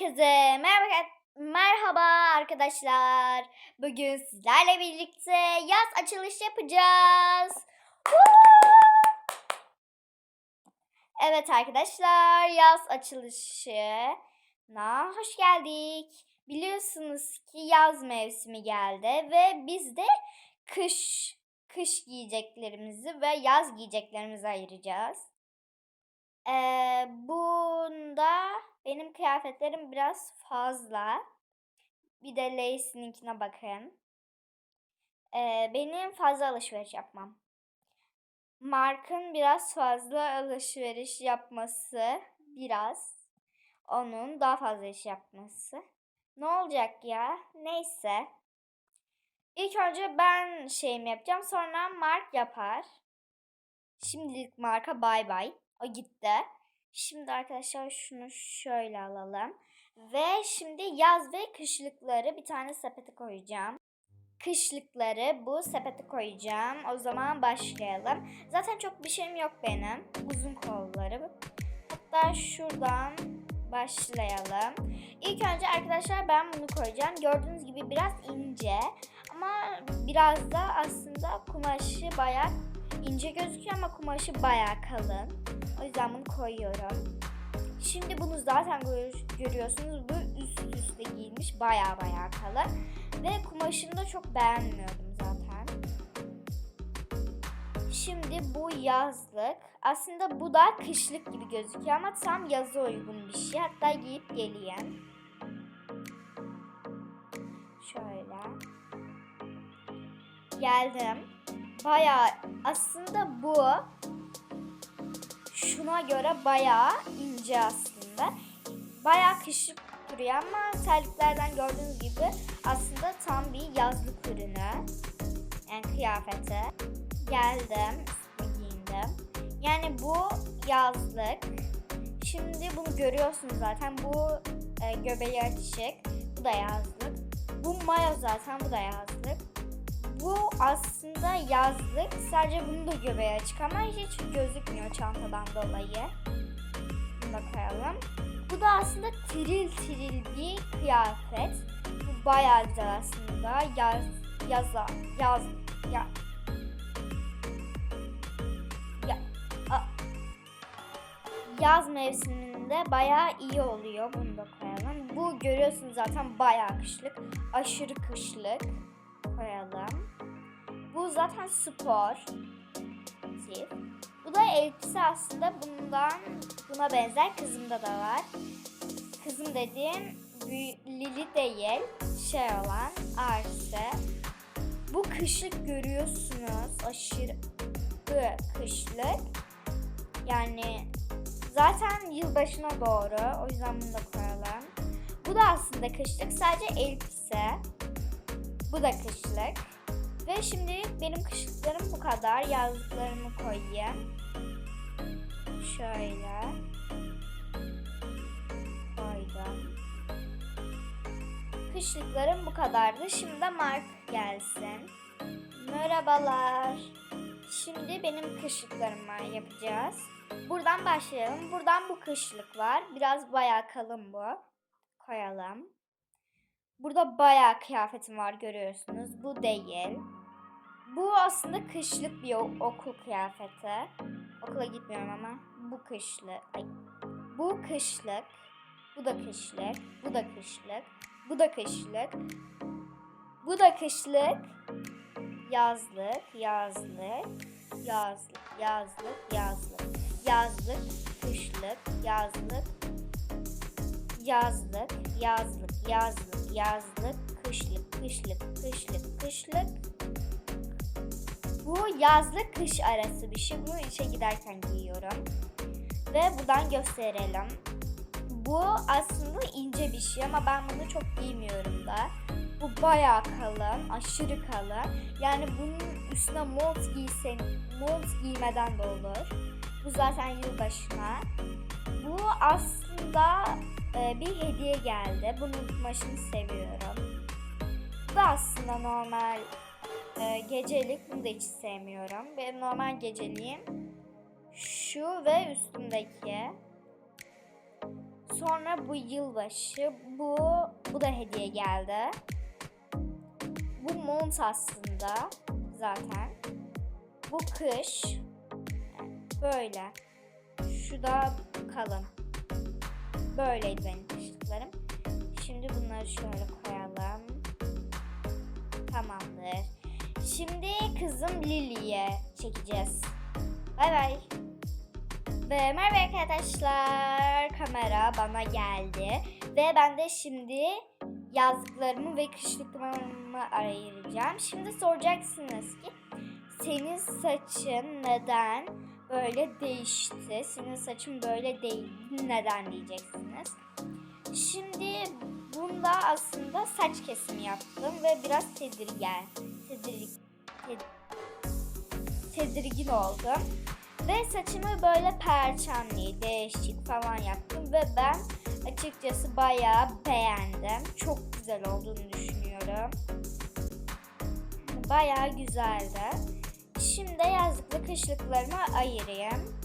Herkese merhaba, merhaba arkadaşlar. Bugün sizlerle birlikte yaz açılış yapacağız. Evet arkadaşlar yaz açılışına hoş geldik. Biliyorsunuz ki yaz mevsimi geldi ve biz de kış kış giyeceklerimizi ve yaz giyeceklerimizi ayıracağız. Ee, benim kıyafetlerim biraz fazla. Bir de Lace'ninkine bakın. Ee, benim fazla alışveriş yapmam. Mark'ın biraz fazla alışveriş yapması biraz. Onun daha fazla iş yapması. Ne olacak ya? Neyse. İlk önce ben şeyimi yapacağım. Sonra Mark yapar. Şimdilik Mark'a bay bay. O gitti. Şimdi arkadaşlar şunu şöyle alalım. Ve şimdi yaz ve kışlıkları bir tane sepete koyacağım. Kışlıkları bu sepete koyacağım. O zaman başlayalım. Zaten çok bir şeyim yok benim. Uzun kolları. Hatta şuradan başlayalım. İlk önce arkadaşlar ben bunu koyacağım. Gördüğünüz gibi biraz ince. Ama biraz da aslında kumaşı bayağı ince gözüküyor ama kumaşı bayağı kalın. O yüzden bunu koyuyorum. Şimdi bunu zaten gör- görüyorsunuz. Bu üst üste giyilmiş baya baya kalın. Ve kumaşını da çok beğenmiyordum zaten. Şimdi bu yazlık. Aslında bu da kışlık gibi gözüküyor ama tam yaza uygun bir şey. Hatta giyip geleyim. Şöyle. Geldim. Baya aslında bu şuna göre bayağı ince aslında. Bayağı kışlık duruyor ama terliklerden gördüğünüz gibi aslında tam bir yazlık ürünü. Yani kıyafete. Geldim, giyindim. Yani bu yazlık. Şimdi bunu görüyorsunuz zaten. Bu e, göbeği açık. Bu da yazlık. Bu mayo zaten. Bu da yazlık. Bu aslında yazlık. Sadece bunun da göbeği açık ama hiç gözükmüyor çantadan dolayı. Bunu da koyalım. Bu da aslında tiril tiril bir kıyafet. Bu bayağı güzel aslında. Yaz, yaza, yaz, ya. Ya, a- yaz mevsiminde bayağı iyi oluyor. Bunu da koyalım. Bu görüyorsunuz zaten bayağı kışlık. Aşırı kışlık. Koyalım. Bu zaten spor. Bu da elbise aslında bundan buna benzer kızımda da var. Kızım dediğim Lili değil şey olan Arse. Bu kışlık görüyorsunuz aşırı kışlık. Yani zaten yılbaşına doğru o yüzden bunu da koyalım. Bu da aslında kışlık sadece elbise. Bu da kışlık. Ve şimdi benim kışlıklarım bu kadar. Yazlıklarımı koyayım. Şöyle. Koydum. Kışlıklarım bu kadardı. Şimdi de Mark gelsin. Merhabalar. Şimdi benim kışlıklarımı yapacağız. Buradan başlayalım. Buradan bu kışlık var. Biraz bayağı kalın bu. Koyalım. Burada bayağı kıyafetim var görüyorsunuz. Bu değil. Bu aslında kışlık bir okul kıyafeti. Okula gitmiyorum ama bu kışlık. Ay. Bu kışlık. Bu da kışlık. Bu da kışlık. Bu da kışlık. Bu da kışlık. Yazlık, yazlık, yazlık, yazlık, yazlık. Yazlık, kışlık, yazlık, yazlık, yazlık, yazlık, yazlık, kışlık, kışlık, kışlık, kışlık. Bu yazlık kış arası bir şey. Bunu işe giderken giyiyorum. Ve buradan gösterelim. Bu aslında ince bir şey ama ben bunu çok giymiyorum da. Bu bayağı kalın, aşırı kalın. Yani bunun üstüne mont giysen, mont giymeden de olur. Bu zaten yılbaşına. Bu aslında e, bir hediye geldi. Bunun kumaşını seviyorum. Bu da aslında normal e, gecelik. Bunu da hiç sevmiyorum. Benim normal geceliğim şu ve üstümdeki. Sonra bu yılbaşı. Bu bu da hediye geldi. Bu mont aslında zaten. Bu kış. Böyle. Şu da kalın. Böyleydi benim kışlıklarım. Şimdi bunları şöyle koyalım. Tamamdır. Şimdi kızım Lily'ye çekeceğiz. Bay bay. Ve merhaba arkadaşlar. Kamera bana geldi. Ve ben de şimdi yazdıklarımı ve kışlıklarımı ayıracağım. Şimdi soracaksınız ki senin saçın neden böyle değişti? Senin saçın böyle değil. Neden diyeceksiniz. Şimdi bunda aslında saç kesimi yaptım ve biraz tedirgin, tedirgin, tedirgin oldum. Ve saçımı böyle perçemli, değişik falan yaptım ve ben açıkçası bayağı beğendim. Çok güzel olduğunu düşünüyorum. Bayağı güzeldi. Şimdi yazlıklı kışlıklarımı ayırayım.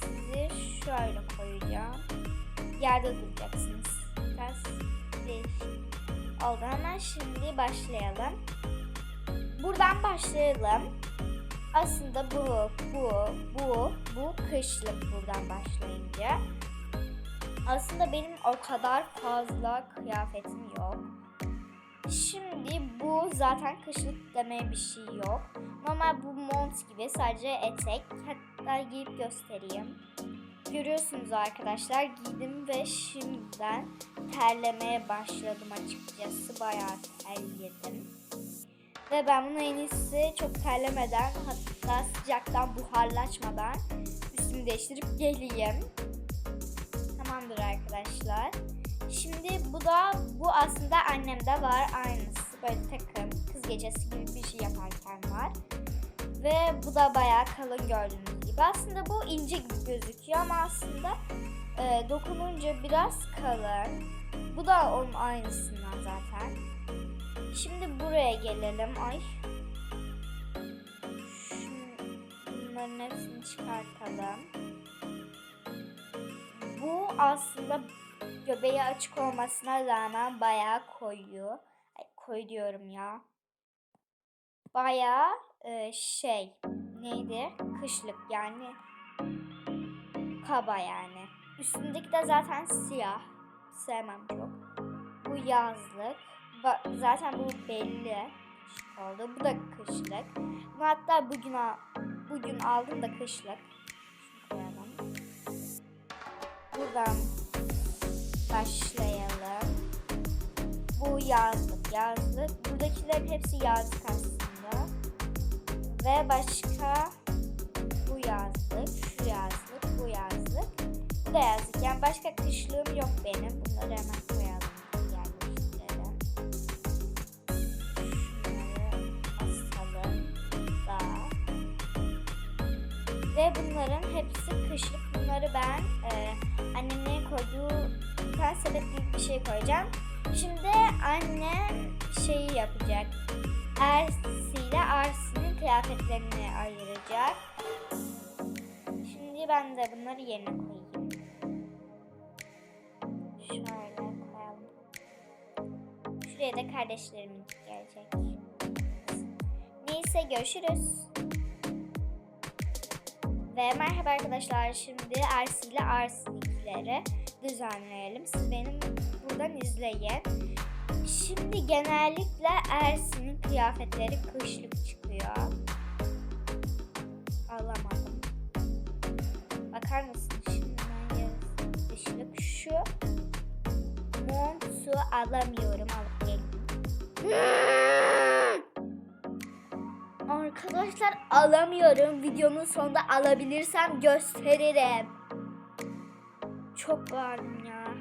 Sizi şöyle koyacağım. Yerde duracaksınız. Biraz değişik oldu. Hemen şimdi başlayalım. Buradan başlayalım. Aslında bu, bu, bu, bu kışlık buradan başlayınca. Aslında benim o kadar fazla kıyafetim yok. Şimdi bu zaten kışlık demeye bir şey yok. Normal bu mont gibi sadece etek. Hatta giyip göstereyim. Görüyorsunuz arkadaşlar giydim ve şimdiden terlemeye başladım açıkçası. Bayağı terledim. Ve ben bunu en iyisi çok terlemeden hatta sıcaktan buharlaşmadan üstümü değiştirip geleyim. Tamamdır arkadaşlar. Şimdi bu da bu aslında annemde var aynısı böyle takım kız gecesi gibi bir şey yaparken var. Ve bu da bayağı kalın gördüğünüz gibi. Aslında bu ince gibi gözüküyor ama aslında e, dokununca biraz kalın. Bu da onun aynısından zaten. Şimdi buraya gelelim. Ay. Bunların hepsini çıkartalım. Bu aslında göbeği açık olmasına rağmen bayağı koyu. Ay, koyu diyorum ya. Bayağı e, şey neydi? Kışlık yani kaba yani. Üstündeki de zaten siyah. Sevmem çok. Bu yazlık. Ba- zaten bu belli oldu. Bu da kışlık. Bunu hatta bugün al- bugün aldım da kışlık. Şunu. Buradan başlayalım. Bu yazlık, yazlık. Buradakilerin hepsi yazlık aslında. Ve başka bu yazlık, şu yazlık, bu yazlık. Bu da yazlık. Yani başka kışlığım yok benim. Bunları hemen koyalım. Yerleştirelim. Şunları. Daha. Ve bunların hepsi kışlık. Bunları ben e, annemin koyduğu tane sepet gibi bir şey koyacağım. Şimdi annem şeyi yapacak. Ersi ile Arsi'nin kıyafetlerini ayıracak. Şimdi ben de bunları yerine koyayım. Şöyle koyalım. Şuraya da kardeşlerimin gelecek. Neyse görüşürüz. Ve merhaba arkadaşlar. Şimdi Ersi ile Arsi'ninkileri düzenleyelim. Siz benim buradan izleyin. Şimdi genellikle Ersin'in kıyafetleri kışlık çıkıyor. Alamadım. Bakar mısın? Şimdi ben kışlık. Şu montu alamıyorum. Alıp geleyim. Arkadaşlar alamıyorum. Videonun sonunda alabilirsem gösteririm. Çok bağırdım ya.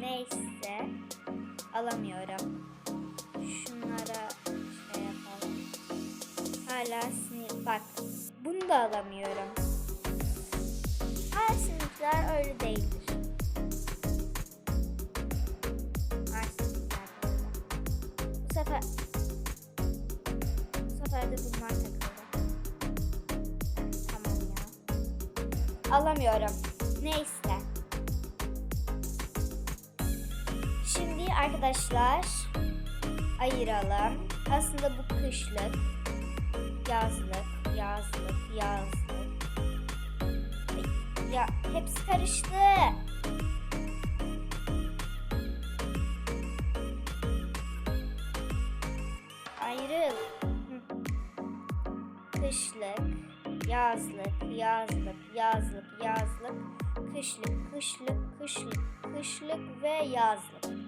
Neyse. Alamıyorum. Şunlara şey yapalım. Hala sinir. Bak. Bunu da alamıyorum. Her sinirler öyle değildir. Bu sefer bu sefer de bunlar takıldı. Tamam ya. alamıyorum. Neyse. Şimdi arkadaşlar ayıralım. Aslında bu kışlık, yazlık, yazlık, yazlık. Ya hepsi karıştı. Ayrıl. Kışlık, yazlık, yazlık, yazlık, yazlık, kışlık, kışlık, kışlık, kışlık ve yazlık.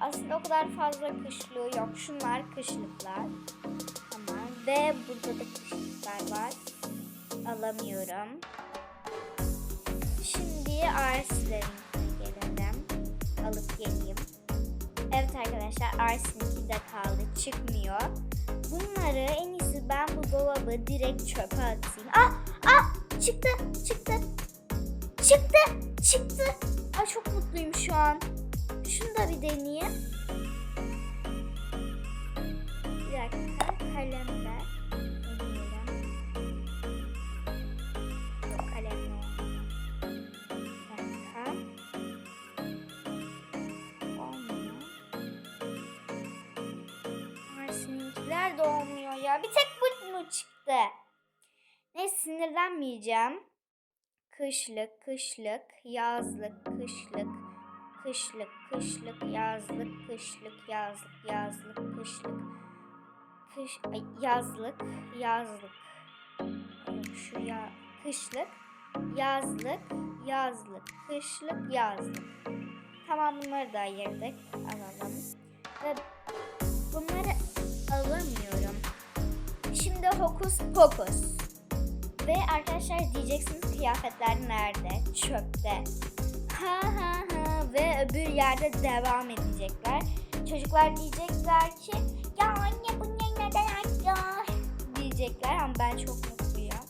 Aslında o kadar fazla kışlığı yok. Şunlar kışlıklar. Tamam. Ve burada da kışlıklar var. Alamıyorum. Şimdi arsilerine gelelim. Alıp geleyim. Evet arkadaşlar Arsin de kaldı. Çıkmıyor. Bunları en iyisi ben bu dolabı direkt çöpe atayım. Ah! Ah! Çıktı! Çıktı! Çıktı! Çıktı! Ay çok mutluyum şu an. Şunu da bir deneyeyim. Bir dakika. Kalemle. Deneyelim. Yok kalemle olmuyor. Bir dakika. Olmuyor. Marsin'inkiler de olmuyor ya. Bir tek bu mu çıktı? Ne sinirlenmeyeceğim. Kışlık, kışlık, yazlık, kışlık, kışlık, kışlık, yazlık, kışlık, yazlık, yazlık, kışlık, kış, yazlık, yazlık. Yok, Şu ya, kışlık, yazlık, yazlık, kışlık, yazlık. Tamam bunları da ayırdık. Alalım. Ve bunları alamıyorum. Şimdi hokus pokus. Ve arkadaşlar diyeceksiniz kıyafetler nerede? Çöpte. Ha ha ha ve öbür yerde devam edecekler. Çocuklar diyecekler ki ya anne bu ne neden açıyor? Diyecekler ama ben çok mutluyum.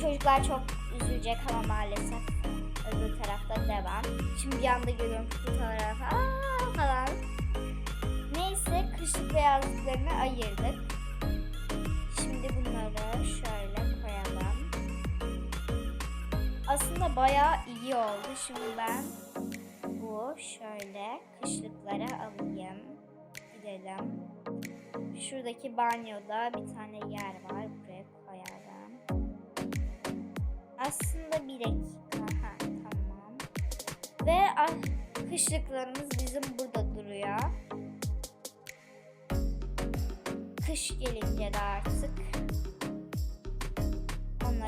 Çocuklar çok üzülecek ama maalesef öbür tarafta devam. Şimdi bir anda görüyorum şu tarafa falan. Neyse kışlık ve yazlıklarını ayırdık. Şöyle koyalım. Aslında bayağı iyi oldu. Şimdi ben bu şöyle kışlıklara alayım. Gidelim. Şuradaki banyoda bir tane yer var. Buraya koyalım. Aslında bir dakika. Ha, tamam. Ve ah, kışlıklarımız bizim burada duruyor. Kış gelince de artık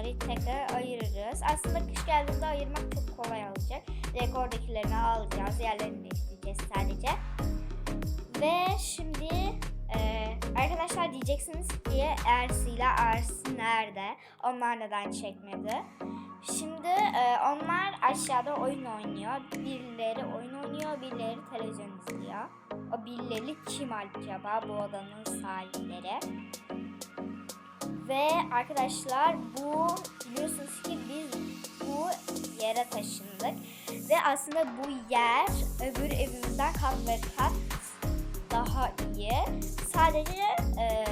onları tekrar ayırırız. Aslında kış geldiğinde ayırmak çok kolay olacak. Direkt oradakilerini alacağız. Yerlerini değiştireceğiz sadece. Ve şimdi e, arkadaşlar diyeceksiniz ki Ersi ile Arsi nerede? Onlar neden çekmedi? Şimdi e, onlar aşağıda oyun oynuyor. Birileri oyun oynuyor, birileri televizyon izliyor. O birileri kim acaba bu odanın sahipleri? Ve arkadaşlar bu biliyorsunuz ki biz bu yere taşındık. Ve aslında bu yer öbür evimizden kat ve kat daha iyi. Sadece e,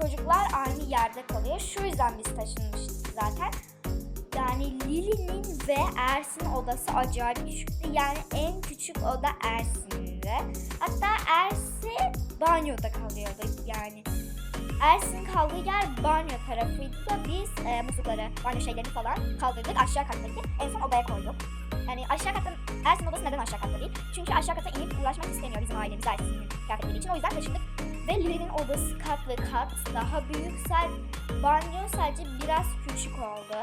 çocuklar aynı yerde kalıyor. Şu yüzden biz taşınmıştık zaten. Yani Lili'nin ve Ersin odası acayip küçüktü. Yani en küçük oda Ersin'di. Hatta Ersin banyoda kalıyordu yani. Ersin'in kaldığı yer banyo tarafıydı biz e, muslukları, banyo şeylerini falan kaldırdık aşağı kattaki. En son odaya koyduk. Yani aşağı katta, Ersin odası neden aşağı katta değil? Çünkü aşağı kata inip uğraşmak istemiyor bizim ailemiz Ersin'in kıyafetleri için. O yüzden taşındık. Ve Lili'nin odası kat ve kat daha büyük. Sadece, banyo sadece biraz küçük oldu.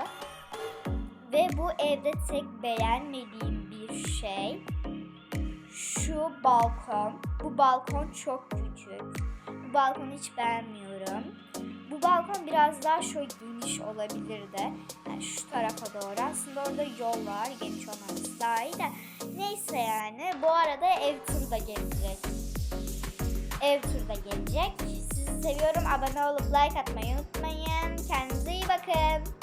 Ve bu evde tek beğenmediğim bir şey şu balkon. Bu balkon çok küçük. Bu balkonu hiç beğenmiyorum. Bu balkon biraz daha şöyle geniş olabilirdi. Yani şu tarafa doğru. Aslında orada yol var. Geniş olmaması daha iyi de. Neyse yani. Bu arada ev turu da gelecek. Ev turu da gelecek. Sizi seviyorum. Abone olup like atmayı unutmayın. Kendinize iyi bakın.